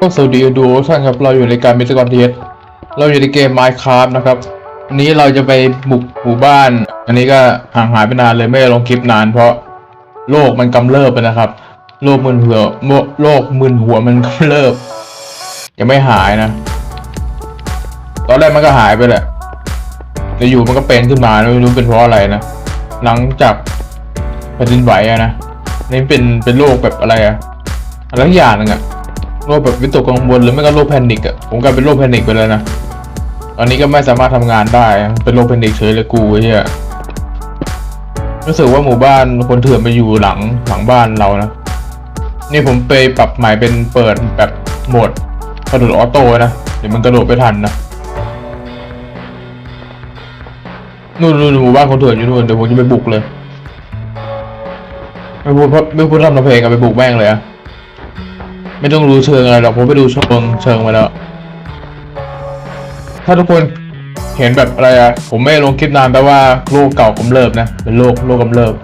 ก็สวัสดีดูท่านครับเราอยู่ในการมิสกอนเทสเราอยู่ในเกม Minecraft นะครับวันนี้เราจะไปบุกหมู่บ้าน อันนี้ก็ห่างหายไปนานเลยไม่ได้ลงคลิปนาน เพราะโลกมันกำเริบไปนะครับ โลกมึนหัวโลกมึนหัวมันกำเริบยังไม่หายนะ ตอนแรกมันก็หายไปแหละแต่อยู่มันก็เป็นขึ้นมาไม่รู้เป็นเพราะอะไรนะหลังจากแผ่นดินไหวอะนะนี่เป็นเป็นโรคแบบอะไรอะอะไรอย่างหนึงอะ โรคแบบวิตกกังวลหรือไม่ก็โรคแพนิคอะผมกลายเป็นโรคแพนิคไปเลยนะตอนนี้ก็ไม่สามารถทำงานได้เป็นโรคแพนิคเฉยเลยกูไอ้เหี้ยรู้สึกว่าหมู่บ้านคนเถื่อนไปอยู่หลังหลังบ้านเรานะนี่ผมไปปรับใหม่เป็นเปิดแบบโหมดกระโดดออโต้นะเดี๋ยวมันกระโดดไปทันนะนู่นนู่นหมู่บ้านคนเถื่อนอยู่นู่นเดี๋ยวผมจะไปบุกเลยไม่พูดไม่พูดทำเพลงกันไปบุกแม่งเลยอะ ไม่ต้องรู้เชิงอะไรหรอกผมไปดูเชิงเชิงมาแล้ว ถ้าทุกคนเห็นแบบอะไรอะผมไม่ลงคลิปนานแปลว่าโรคเก่ากำเริบนะ เป็นโรคโรคกำเริบ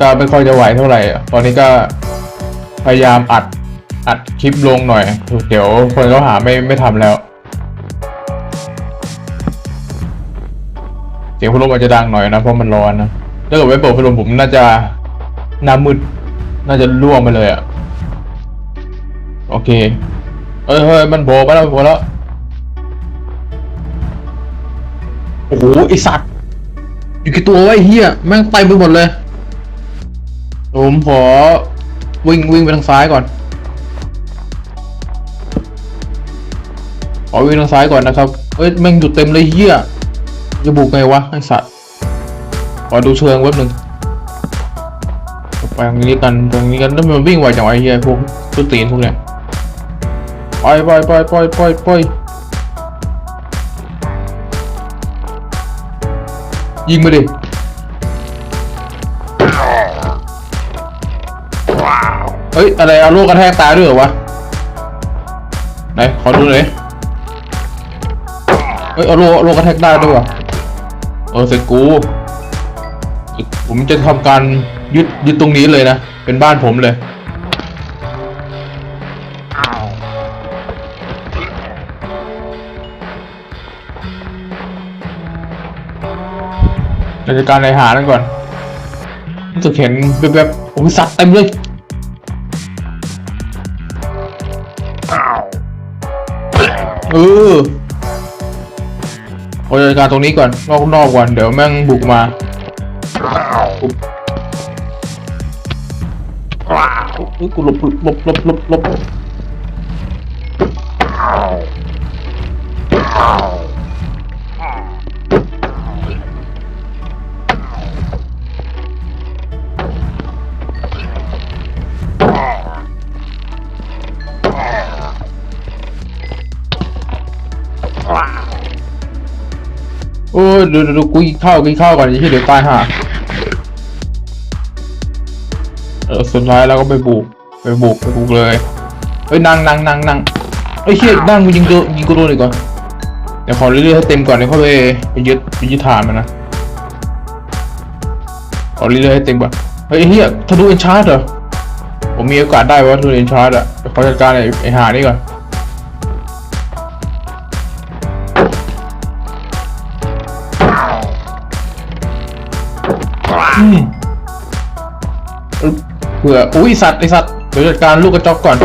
ก็ไม่ค่อยจะไหวเท่าไหร่อะตอนนี้ก็พยายามอัดอัดคลิปลงหน่อย เดี๋ยวคนเขาหาไม่ไม่ทำแล้วเสียงพัดลมอาจจะดังหน่อยนะเพราะมันร้อนนะถ้าเกิดไม่เปิดพัดลมผมน่าจะหน้ามืดน่าจะร่วงไปเลยอะ โอเคเฮ้ยเฮ้ยมันโผล่มาแล้วโผล่แล้ว โอ้โหไอสัตว์ อยู่กี่ตัวไอ้เหี้ยแม่งเต็มไปหมดเลยผมขอวิ่งวิ่งไปทางซ้ายก่อนขอวิ่งทางซ้ายก่อนนะครับเฮ้ยแม่งอยู่เต็มเลยเหี้ยจะบุกไงวะไอสัตว์ขอดูเชิงแป๊บหนึ่งไปตรงนี้กันตรงนี้กันแล้วมันวิ่งไวจังไอ้เหี้ยพวกตัวตีนพวกเนี้ย ไปไปไปไปไปไปยิงมาดิ เฮ้ย อะไร เอาลูกกระแทกตายด้วยเหรอวะ ไหน ขอดูหน่อยดิเฮ้ย เอาลูกลูกกระแทกได้ด้วยวะเออเสร็จกู ผมจะทำการยึดยึดตรงนี้เลยนะ เป็นบ้านผมเลย เราจะการในหานั่นก่อนรู้สึกเห็นแบบๆโอ้ยสัตว์เต็มเลยเออเราจะการตรงนี้ก่อนนอกนอกก่อนเดี๋ยวแม่งบุกมาอุ๊บอุ๊ยกูหลบหลบหลบหลบหลบ ดี๋ยวเดี๋ยวเดี๋ยวกูกินข้าวกินข้าวก่อนอย่เดี๋ยวตายห่าเออสุดท้ายเราก็ไปบุกไปบุกไปบุกเลยเฮ้ยนั่งนั่งนั่งนั่งเฮ้ยเฮียนั่งกูยิงตัวยิงกูโดนอีกก่อนเดี๋ยวขอเรื่อยๆให้เต็มก่อนเดี๋ยวเข้าไปไปยึดไปยึดฐานมันนะขอเรื่อยๆให้เต็มก่อนเฮ้ยเฮียทะลุเอ็นชาร์ดเหรอผมมีโอกาสได้ว่าทะลุเอ็นชาร์ดอะเขอจัดการไอ้ไอ้หานี่ก่อน อึ๊บเผื่ออุ้ยสัตว์ไอสัตว์เดี๋ยวจัดการลูกกระจอกก่อน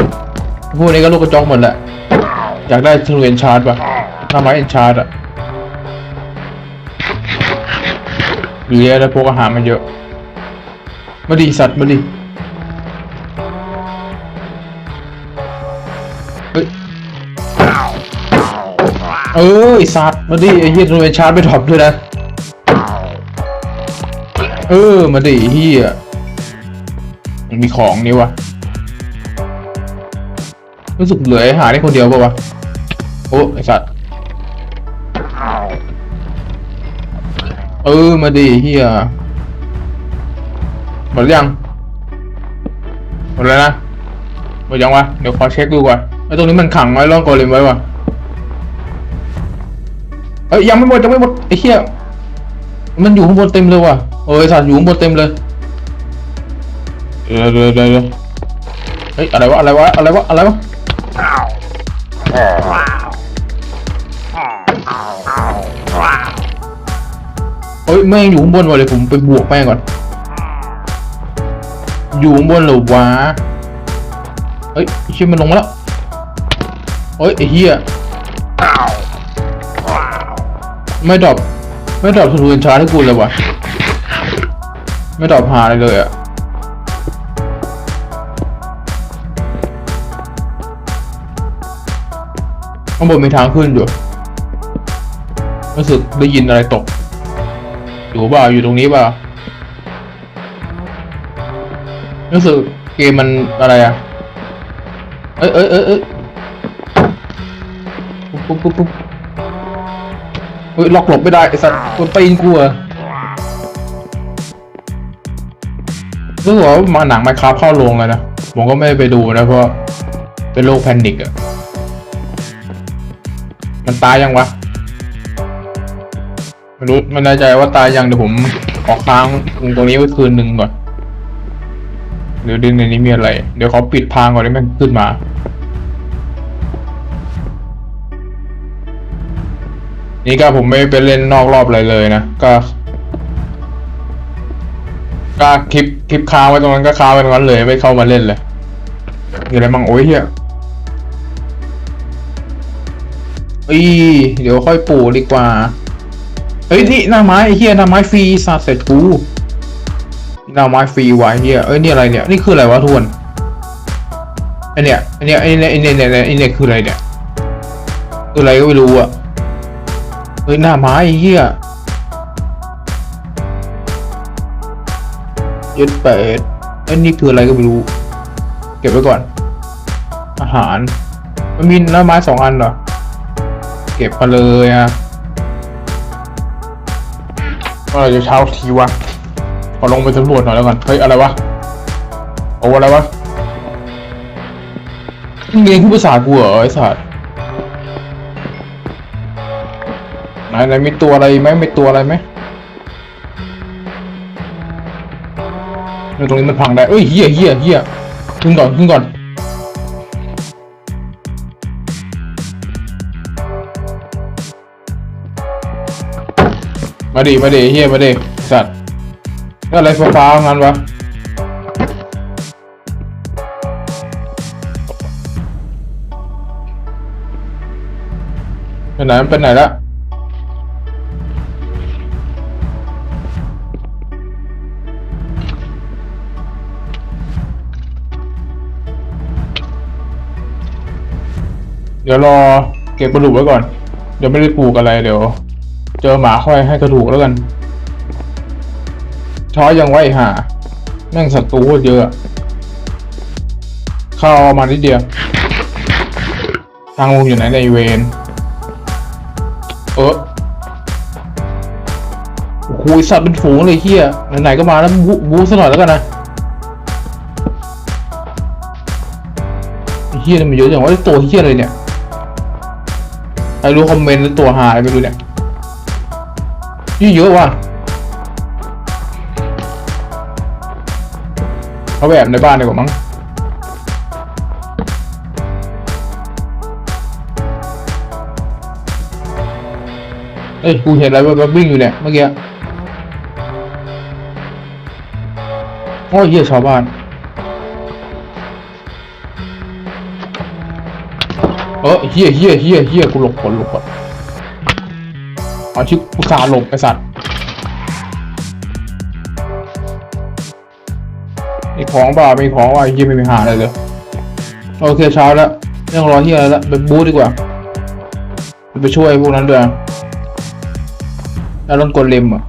พวกนี้ก็ลูกกระจอกหมดแหละ อยากได้ทะลุเอนชาร์ดป่ะหน้าไม้เอ็นชาร์ดอะดีแล้วพวกอาหารมันเยอะ มาดิสัตว์มาดิเฮ้ยเออไอสัตว์มาดิไอเหี้ยทะลุเอนชาร์ดไปถอดด้วยนะ เออ มาดิเฮียมันมีของนี่วะ รู้สึกเหลือหาได้คนเดียวปะวะ โอ้ไอสัตว์ เออ มาดิเฮียหมดยัง หมดแล้วนะ หมดยังวะ เดี๋ยวขอเช็คดูก่อนไอตรงนี้มันขังไว้ร่องโกเลมไว้วะเอ้ยยังไม่หมดยังไม่หมดไอ้เฮียมันอยู่ข้างบนเต็มเลยว่ะ โอ้ยสัตว์อยู่ข้างบนเต็มเลยเดี๋ยวเดี๋ยวเดี๋ยวเฮ้ยอะไรวะอะไรวะอะไรวะอะไรวะเฮ้ยแม่งอยู่ข้างบนวะเลยผมไปบวกแม่งก่อน อยู่ข้างบนเหรอวะเฮ้ยชี่ยมันลงมาแล้วเฮ้ยไอ้เหี้ยไม่ดรอปไม่ดรอปสตูนช้าให้กูเลยวะ ไม่ดรอปหาอะไรเลยอะข้างบนมีทางขึ้นอยู่ รู้สึกได้ยินอะไรตก อยู่เปล่าอยู่ตรงนี้เปล่ารู้สึกเกมมันอะไรอะเอ้ยเอ้ยเอ้ยเอ้ยปุ๊บปุ๊บปุ๊บปุ๊บเฮ้ยล็อกหลบไม่ได้ไอ้สัตว์คนตีนกูอะ รู้สึกว่ามาหนังไมครับเข้าโรงแล้วนะ ผมก็ไม่ได้ไปดูนะเพราะเป็นโรคแพนิคอะมันตายยังวะไม่รู้ไม่แน่ใจว่าตายยังเดี๋ยวผมออกค้างตรงนี้ไว้คืนหนึ่งก่อนเดี๋ยวดินในนี้มีอะไร เดี๋ยวเขาปิดทางก่อนที่มันขึ้นมานี่ก็ผมไม่ไปเล่นนอกรอบอะไรเลยนะ ก็ ก็คลิปคลิปค้างไว้ตรงนั้นก็ค้างไว้ตรงนั้นเลยไม่เข้ามาเล่นเลยมีอะไรมั่งโอ้ยเฮียอีเดี๋ยวค่อยปลูกดีกว่า เฮ้ยนี่หน้าไม้เฮียหน้าไม้ฟรีสัตว์เสร็จกูหน้าไม้ฟรีไอ้เฮียเอ้ยนี่อะไรเนี่ยนี่คืออะไรวะทวนไอเนี่ยไอเนี่ยไอเนี่ยไอเนี่ยไอเนี่ยไอเนี่ยคืออะไรเนี่ยคืออะไรก็ไม่รู้อะเฮ้ยหน้าไม้เหี้ย ยึดเป็ดไอ้นี่คืออะไรก็ไม่รู้ เก็บไว้ก่อน อาหาร มันมีหน้าไม้สองอันเหรอ เก็บมาเลยอะเมื่อไหรจะเช้าทีวะ ขอลงไปสำรวจหน่อยแล้วกัน เฮ้ย อะไรวะ โอ้อะไรวะมึงเรียนคือภาษากูเหรอไอ้สัตว์ไหนไหนมีตัวอะไรไหมมีตัวอะไรไหม ตรงนี้มันพังได้เอ้ยเฮียเฮียเฮียขึ้นก่อนขึ้นก่อนมาดิมาดิเฮียมาดิสัตว์แล้วอะไรฟ้าๆงั้นวะไปไหนมันไปไหนละ เดี๋ยวรอเก็บกระดูกไว้ก่อน เดี๋ยวไม่ได้ปลูกอะไรเดี๋ยว เจอหมาค่อยให้กระดูกแล้วกัน ช้อยังไว้ห่าแม่งศัตรูเยอะเข้ามานิดเดียว ทางลงอยู่ไหนในเวนเออโอ้โหไอ้สัตว์เป็นฝูงเลยเฮียไหนๆก็มาแล้วบูบูซะหน่อยแล้วกันนะเฮียมันเยอะจังวะไอ้ตัวเฮียอะไรเนี่ย ใครรู้คอมเมนต์แล้วตัวหาอะไรไม่รู้เนี่ยยี่เยอะว่ะเขาแบบในบ้านดีกว่ามั้งเอ้ยกูเห็นอะไรแบบวิ่งอยู่เนี่ยเมื่อกี้โอ้ยเหี้ยชาวบ้าน ออเฮียเฮียเฮียเฮียกูหลบก่อนหลบก่อนเอาชิบกูสาหลบไอสัตว์มีของเปล่ามีของว่าไอ้เฮียไม่มีหาอะไรเลยโอเคเช้าแล้วไม่งรอเฮียอะไรแล้วไปบูธดีกว่าไปช่วยพวกนั้นด้วยแล้วรถกดเลมอะ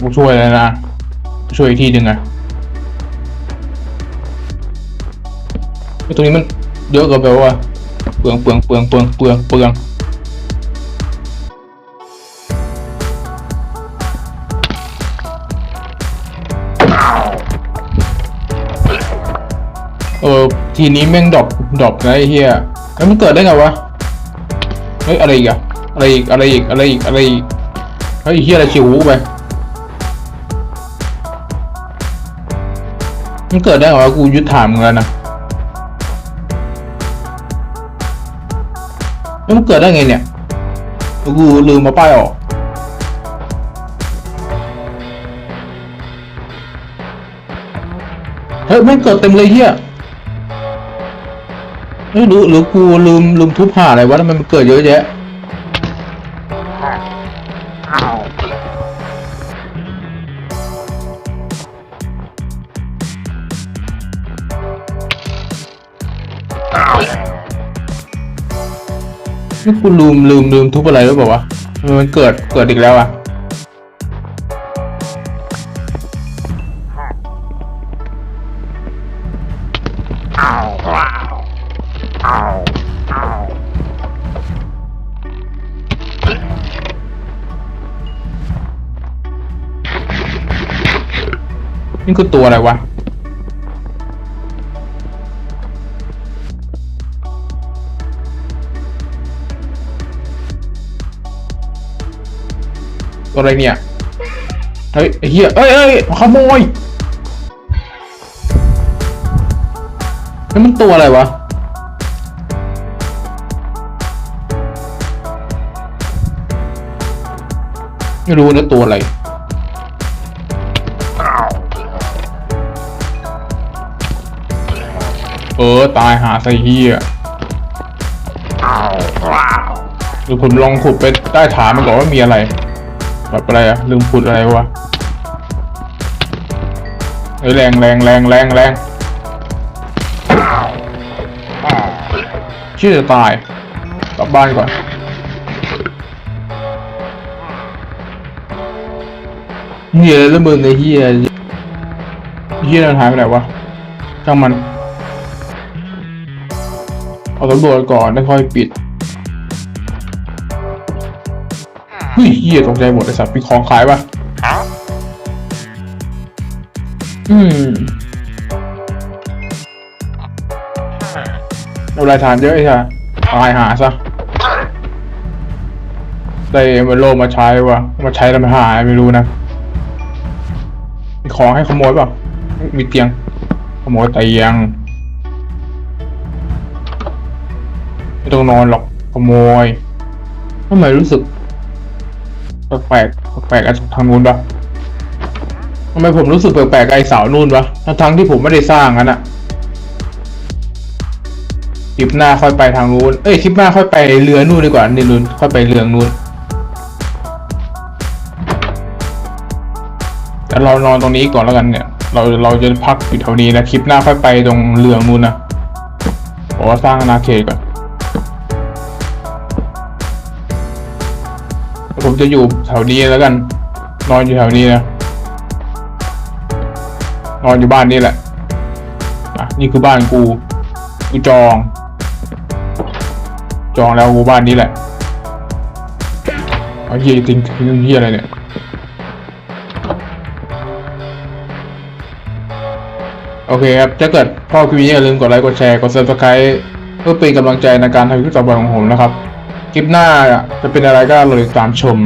กูช่วยเลยนะ ช่วยอีกทีหนึ่งอะไอ้ตรงนี้มันเยอะเกินไปว่าเปลืองเปลืองเปลืองเปลืองเปลืองเปลืองโอ้อทีนี้แม่งดรอปดรอปนะไอ้เฮียแล้วมันเกิดได้ไงวะเฮ้ยอะไรอีกอะอะไรอีกอะไรอีกอะไรอีกอะไรอีกเฮ้ยเฮียอะไรชิวไป มันเกิดได้ไงวะกูยึดถามมึงแล้วนะแล้วมันเกิดได้ไงเนี่ยกูลืมมาป้ายออกเฮ้ยแม่เกิดเต็มเลยเฮียไม่รู้หรือกูลืมลืมทุบหาอะไรวะทำไมมันเกิดเยอะแยะ นี่กูลืมลืมลืมทุบอะไรหรือเปล่าวะมมันเกิดเกิดอีกแล้วอะนี่คือตัวอะไรวะ ตัวอะไรเนี่ย เฮ้ยเหี้ยเอ้ยเอ้ยขโมยนี่มันตัวอะไรวะ ไม่รู้นะตัวอะไรเออ ตายหาใส่เหี้ยหรือผมลองขุดไปใต้ฐานมันก่อนว่ามีอะไร แบบอะไรอะลืมขุดอะไรวะเฮ้ยแรงแรงแรงแรงแรงชื่อจะตายกลับบ้านก่อนเฮียแล้วมึงไอ้เฮียเฮียมันหายไปไหนวะช่างมัน เอาตำรวจก่อนแล้วค่อยปิด ฮ้ยเฮียตกใจหมดไอ้สัตว์มีของขายปะอืมเอาลายฐานเยอะไอ้ช่ตายหาซะ ได้เอเมโลมาใช้วะมาใช้แล้วมันหายไม่รู้นะ มีของให้ขโมยเปล่ะ มีเตียง ขโมยเตียง ไม่ต้องนอนหรอกขโมยทำไมรู้สึก แปลกๆแปลกๆกับทางนู้นปะทำไมผมรู้สึกแปลกๆไอ้เสาวนู่นวะทั้งที่ผมไม่ได้สร้างกันอะคลิปหน้าค่อยไปทางนู้น เอ้ยคลิปหน้าค่อยไปเรือนู่นดีกว่านี่นู่นค่อยไปเรือนู่นแต่เรานอนตรงนี้ก่อนแล้วกันเนี่ย เราเราจะพักอยู่แถวนี้นะคลิปหน้าค่อยไปตรงเรือนู่นนะบอกว่าสร้างอาณาเขตก่อน ผมจะอยู่แถวนี้แล้วกัน นอนอยู่แถวนี้นะนอนอยู่บ้านนี่แหละอะนี่คือบ้านกู กูจอง จองแล้วกูบ้านนี้แหละเอาเฮียจริงเฮียอะไรเนี่ยโอเคครับ ถ้าเกิดพ่อคลิปนี้อย่าลืมกดไลค์ กดแชร์ กด subscribe เพื่อเป็นกำลังใจในการทำคลิปต่อไปของผมนะครับ คลิปหน้าจะเป็นอะไรก็รอติดตามชม